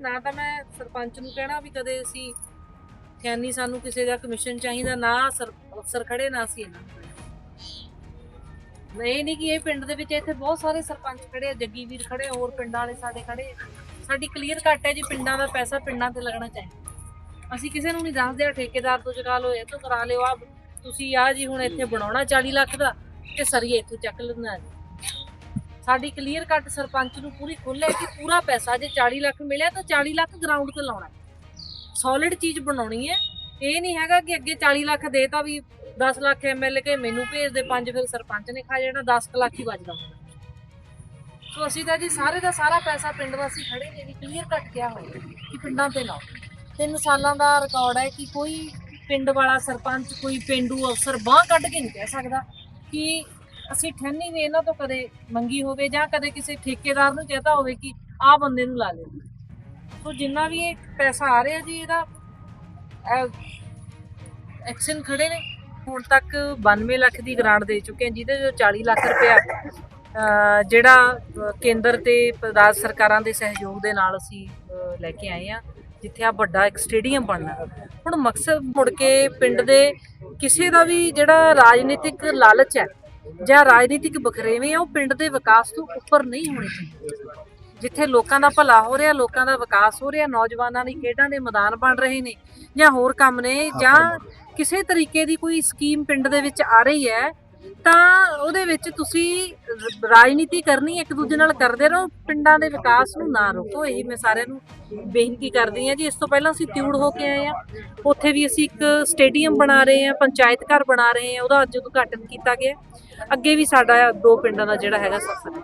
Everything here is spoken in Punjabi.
ਨਾ ਤਾਂ ਮੈਂ ਸਰਪੰਚ ਨੂੰ ਕਹਿਣਾ ਵੀ ਕਦੇ ਅਸੀਂ ਖਿਆਨੀ ਸਾਨੂੰ ਕਿਸੇ ਦਾ ਕਮਿਸ਼ਨ ਚਾਹੀਦਾ, ਨਾ ਸਰ- ਅਫਸਰ ਖੜੇ, ਨਾ ਸੀ ਇਹਨਾਂ ਨੂੰ। ਨਹੀਂ ਕਿ ਇਹ ਪਿੰਡ ਦੇ ਵਿੱਚ ਇੱਥੇ ਬਹੁਤ ਸਾਰੇ ਸਰਪੰਚ ਖੜੇ ਆ ਜੱਗੀ ਵੀਰ ਖੜੇ ਹੋਰ ਪਿੰਡਾਂ ਵਾਲੇ ਸਾਡੇ ਖੜੇ ਸਾਡੀ ਕਲੀਅਰ ਘੱਟ ਹੈ ਜੀ, ਪਿੰਡਾਂ ਦਾ ਪੈਸਾ ਪਿੰਡਾਂ ਤੇ ਲੱਗਣਾ ਚਾਹੀਦਾ। ਅਸੀਂ ਕਿਸੇ ਨੂੰ ਨਹੀਂ ਦੱਸਦੇ, ਆ ਠੇਕੇਦਾਰ ਤੋਂ ਚੁਕਾ ਲਓ, ਇਹ ਤੋਂ ਕਰਾ ਲਿਓ ਆ ਤੁਸੀਂ ਆ ਜੀ ਹੁਣ ਇੱਥੇ ਬਣਾਉਣਾ 40 ਲੱਖ ਦਾ ਤੇ ਸਰੀਏ ਇੱਥੋਂ ਚੱਕ ਲੈਣਾ ਜੀ ਸਾਡੀ ਕਲੀਅਰ ਕੱਟ ਸਰਪੰਚ ਨੂੰ ਪੂਰੀ ਖੁੱਲ੍ਹ ਹੈ ਕਿ ਪੂਰਾ ਪੈਸਾ ਜੇ 40 ਲੱਖ ਮਿਲਿਆ ਤਾਂ 40 ਲੱਖ ਗਰਾਊਂਡ ਤੇ ਲਾਉਣਾ ਸੋਲਿਡ ਚੀਜ਼ ਬਣਾਉਣੀ ਹੈ। ਇਹ ਨਹੀਂ ਹੈਗਾ ਕਿ ਅੱਗੇ 40 ਲੱਖ ਦੇਤਾ ਵੀ 10 ਲੱਖ ਐਮਐਲਏ ਕੇ ਮੈਨੂੰ ਭੇਜ ਦੇ, ਪੰਜ ਫਿਰ ਸਰਪੰਚ ਨੇ ਖਾ ਜਾਣਾ 10 ਲੱਖ ਹੀ ਵੱਜਦਾ ਹੁੰਦਾ ਸੋ ਅਸੀਂ ਤਾਂ ਜੀ ਸਾਰੇ ਦਾ ਸਾਰਾ ਪੈਸਾ ਪਿੰਡ ਵਾਸੀ ਖੜੇ ਨੇ ਜੀ ਕਲੀਅਰ ਕੱਟ ਕਿਹਾ ਹੋਇਆ ਕਿ ਪਿੰਡਾਂ ਤੇ ਲਾਓ। ਤਿੰਨ ਸਾਲਾਂ ਦਾ ਰਿਕਾਰਡ ਹੈ ਕਿ ਕੋਈ ਪਿੰਡ ਵਾਲਾ ਸਰਪੰਚ, ਕੋਈ ਪਿੰਡੂ ਅਫਸਰ ਬਾਹ ਕੱਢ ਕੇ ਨਹੀਂ ਕਹਿ ਸਕਦਾ ਕਿ ਅਸੀਂ ਠੰਨੀ ਵੀ ਇਹਨਾਂ ਤੋਂ ਕਦੇ ਮੰਗੀ ਹੋਵੇ ਜਾਂ ਕਦੇ ਕਿਸੇ ਠੇਕੇਦਾਰ ਨੂੰ ਕਹਤਾ ਹੋਵੇ ਕਿ ਆਹ ਬੰਦੇ ਨੂੰ ਲਾ ਲੈ ਸੋ ਜਿੰਨਾ ਵੀ ਇਹ ਪੈਸਾ ਆ ਰਿਹਾ ਜੀ ਇਹਦਾ ਐਕਸ਼ਨ ਖੜੇ ਨੇ। ਹੁਣ ਤੱਕ 92 ਲੱਖ ਦੀ ਗ੍ਰਾਂਟ ਦੇ ਚੁੱਕੇ ਹਾਂ ਜਿਹਦੇ ਜੋ 40 ਲੱਖ ਰੁਪਇਆ ਅਹ, ਜਿਹੜਾ ਕੇਂਦਰ ਤੇ ਰਾਜ ਸਰਕਾਰਾਂ ਦੇ ਸਹਿਯੋਗ ਦੇ ਨਾਲ ਅਸੀਂ ਲੈ ਕੇ ਆਏ ਆ ਜਿੱਥੇ ਆ ਵੱਡਾ ਇੱਕ ਸਟੇਡੀਅਮ ਬਣਨਾ। ਹੁਣ ਮਕਸਦ ਮੁੜ ਕੇ ਪਿੰਡ ਦੇ ਕਿਸੇ ਦਾ ਵੀ ਜਿਹੜਾ ਰਾਜਨੀਤਿਕ ਲਾਲਚ ਹੈ ਜਾਂ ਰਾਜਨੀਤਿਕ ਬਖਰੇਵੇਂ ਆ ਉਹ ਪਿੰਡ ਦੇ ਵਿਕਾਸ ਤੋਂ ਉੱਪਰ ਨਹੀਂ ਹੋਣੇ ਚਾਹੀਦੇ। ਜਿੱਥੇ ਲੋਕਾਂ ਦਾ ਭਲਾ ਹੋ ਰਿਹਾ ਲੋਕਾਂ ਦਾ ਵਿਕਾਸ ਹੋ ਰਿਹਾ ਨੌਜਵਾਨਾਂ ਲਈ ਖੇਡਾਂ ਦੇ ਮੈਦਾਨ ਬਣ ਰਹੇ ਨੇ ਜਾਂ ਹੋਰ ਕੰਮ ਨੇ ਜਾਂ ਕਿਸੇ ਤਰੀਕੇ ਦੀ ਕੋਈ ਸਕੀਮ ਪਿੰਡ ਦੇ ਵਿੱਚ ਆ ਰਹੀ ਹੈ ਤਾਂ ਉਹਦੇ ਵਿੱਚ ਤੁਸੀਂ ਰਾਜਨੀਤੀ ਕਰਨੀ ਇੱਕ ਦੂਜੇ ਨਾਲ ਕਰਦੇ ਰਹੋ, ਪਿੰਡਾਂ ਦੇ ਵਿਕਾਸ ਨੂੰ ਨਾ ਰੋਕੋ। ਇਹੀ ਮੈਂ ਸਾਰਿਆਂ ਨੂੰ ਬੇਨਤੀ ਕਰਦੀ ਹਾਂ ਜੀ, ਇਸ ਤੋਂ ਪਹਿਲਾਂ ਅਸੀਂ ਤਿਊੜ ਹੋ ਕੇ ਆਏ ਆ ਉੱਥੇ ਵੀ ਅਸੀਂ ਇੱਕ ਸਟੇਡੀਅਮ ਬਣਾ ਰਹੇ ਹਾਂ, ਪੰਚਾਇਤ ਘਰ ਬਣਾ ਰਹੇ ਹਾਂ, ਉਹਦਾ ਅੱਜ ਉਦਘਾਟਨ ਕੀਤਾ ਗਿਆ। ਅੱਗੇ ਵੀ ਸਾਡਾ ਦੋ ਪਿੰਡਾਂ ਦਾ ਜਿਹੜਾ ਹੈਗਾ ਸਫ਼ਰ